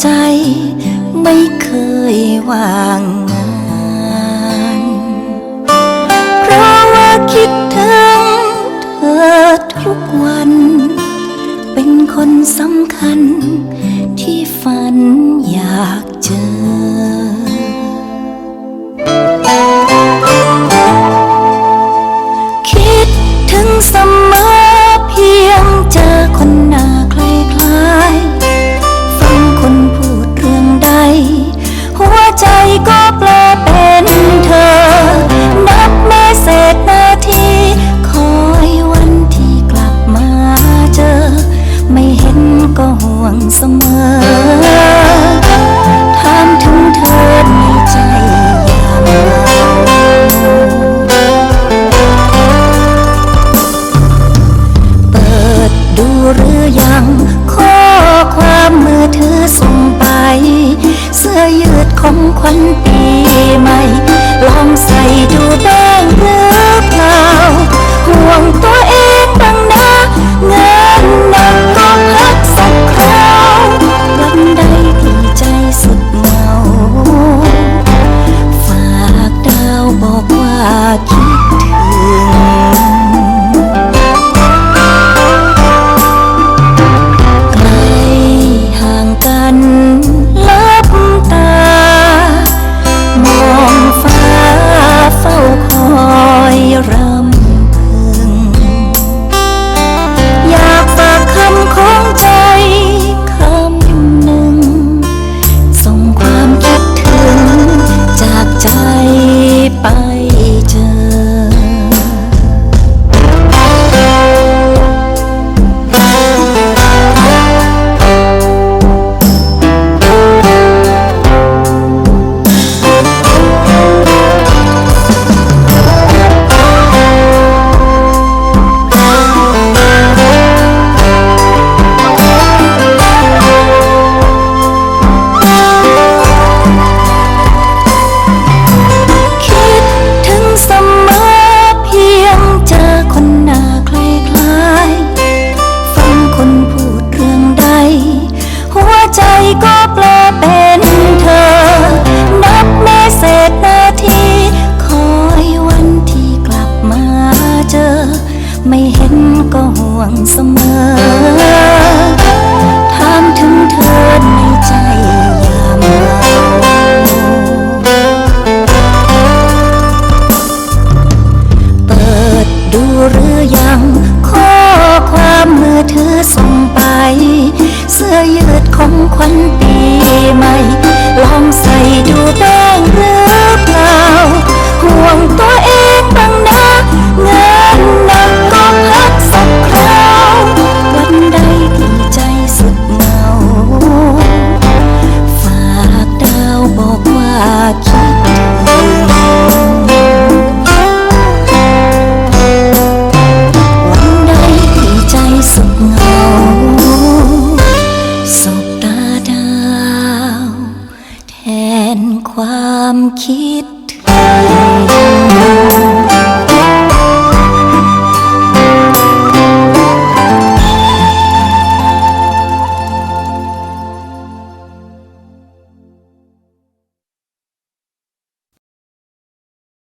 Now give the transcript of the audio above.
ใจไม่เคยวางงานเพราะว่าคิดถึงเธอทุกวัน เป็นคนสำคัญที่ฝันอยากเจอ ดูหรือยัง ข้อความมือถือส่งไป เสื้อยืดของขวัญปีใหม่ วงเสมอ ถามถึงเธอในใจยามเหงาเปิดดูหรือยัง ข้อความมือถือส่งไป เสื้อยืดของขวัญ คิดวันใดที่ใจสุขเหงาสบตาดาว แทนความคิด